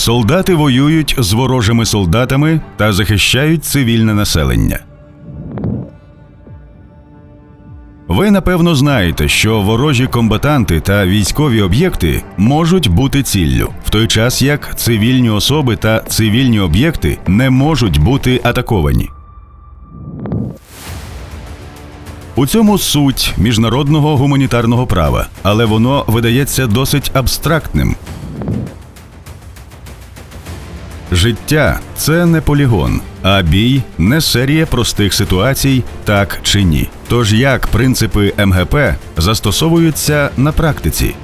Солдати воюють з ворожими солдатами та захищають цивільне населення. Ви напевно знаєте, що ворожі комбатанти та військові об'єкти можуть бути ціллю, в той час як цивільні особи та цивільні об'єкти не можуть бути атаковані. У цьому суть міжнародного гуманітарного права, але воно видається досить абстрактним. Життя це не полігон, а бій не серія простих ситуацій, так чи ні. Тож як принципи МГП застосовуються на практиці?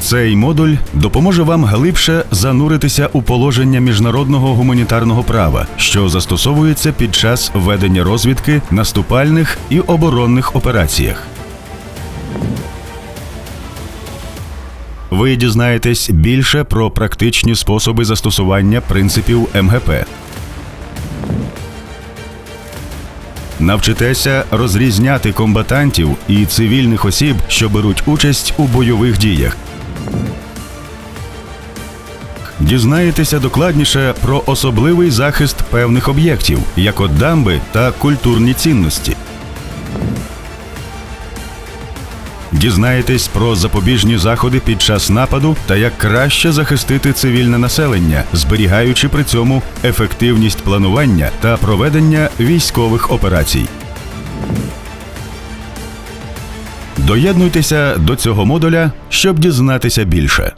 Цей модуль допоможе вам глибше зануритися у положення міжнародного гуманітарного права, що застосовується під час ведення розвідки, наступальних і оборонних операціях. Ви дізнаєтесь більше про практичні способи застосування принципів МГП. Навчитеся розрізняти комбатантів і цивільних осіб, що беруть участь у бойових діях. Дізнаєтеся докладніше про особливий захист певних об'єктів, як от дамби та культурні цінності. Дізнаєтесь про запобіжні заходи під час нападу та як краще захистити цивільне населення, зберігаючи при цьому ефективність планування та проведення військових операцій. Доєднуйтеся до цього модуля, щоб дізнатися більше.